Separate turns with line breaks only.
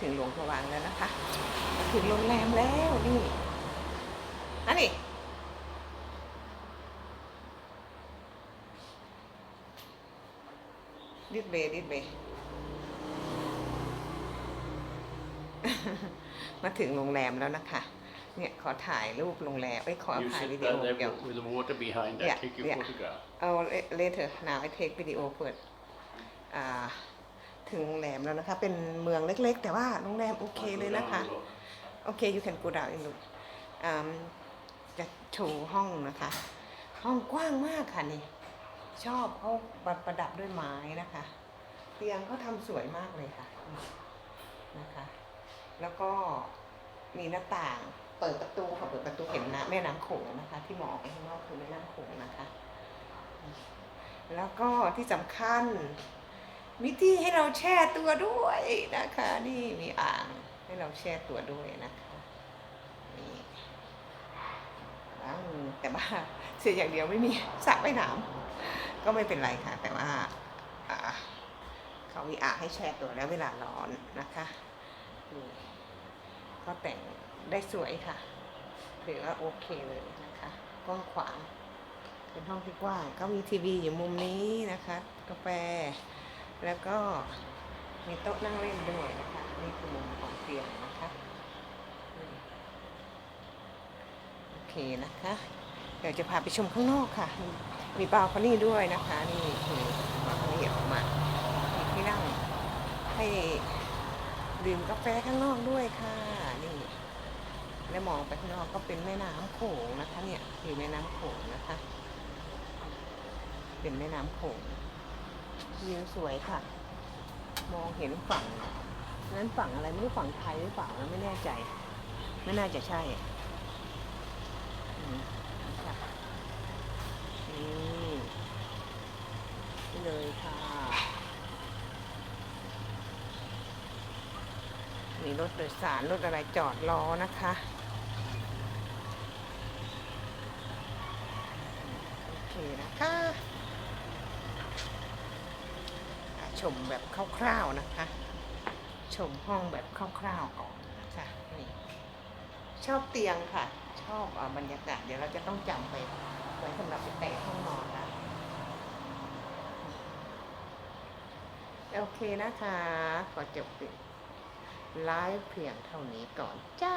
ถึงหลวงพระวางแล้วนะคะมาถึงโรงแรมแล้วนี่อันนี้ดิดเบดิดเบมาถึงโรงแรมแล้วนะคะ เนี่ยขอถ่ายรูปโรงแรมเอ้ยขอ
You
ถ่าย
sit
วิดีโอ
down there
เดี๋ยว
with, with the water behind
Yeah,
that, take your
yeah.
photograph.
เอา later now I take video เปิดอ่า ถึงโรงแรมแล้วนะคะ เป็นเมืองเล็กๆ แต่ว่าโรงแรมโอเคเลยนะคะ โอเค you can go down and look อ่าจะโชว์ห้องนะคะ ห้องกว้างมากค่ะนี่ ชอบเขาประดับด้วยไม้นะคะ เตียงเขาทำสวยมากเลยค่ะนะคะ แล้วก็มีหน้าต่างเปิดประตูค่ะเปิดประตูเห็นนะแม่น้ำโขงนะคะ ที่มองไปข้างนอกคือแม่น้ำโขงนะคะ แล้วก็ที่สำคัญ มีที่ให้เราแช่ตัวด้วยนะคะ นี่มีอ่างให้เราแช่ตัวด้วยนะคะนี่ว้าวแต่ว่าเสียอย่างเดียวไม่มีสระว่ายน้ำก็ไม่เป็นไรค่ะ แต่ว่าอ่าเขามีอ่างให้แช่ตัวแล้วเวลาร้อนนะคะนี่ก็แต่งได้สวยค่ะถือว่าโอเคเลยนะคะกว้างขวางเป็นห้องที่กว้างก็มีทีวีอยู่มุมนี้นะคะ กาแฟ แล้วก็มีโต๊ะนั่งเล่นด้วยนะคะ นี่คือมุมของเตียงนะคะ โอเคนะคะ เดี๋ยวจะพาไปชมข้างนอกค่ะ มีมีบาร์คอนี่ด้วยนะคะ นี่คือบาร์คอนี่ออกมามีที่นั่งให้ดื่มกาแฟข้างนอกด้วยค่ะ นี่ และมองไปข้างนอกก็เป็นแม่น้ำโขงนะคะ เนี่ยคือแม่น้ำโขงนะคะ เป็นแม่น้ำโขง วิวสวยค่ะ มองเห็นฝั่ง นั้นฝั่งอะไรไม่รู้ฝั่งไทยหรือเปล่านะไม่แน่ใจ ไม่น่าจะใช่นี่เลยค่ะ มีรถโดยสารรถอะไรจอดรอนะคะโอเคนะคะอะ ชมแบบคร่าวๆนะคะ ชมห้องแบบคร่าวๆก่อนนะคะนี่ชอบเตียงค่ะ ชอบอบรรยากาศเดี๋ยวเราจะต้องจำไปไว้สำหรับไปแต่งห้องนอนนะโอเคนะคะ ขอจบไลฟ์เพียงเท่านี้ก่อนจ้า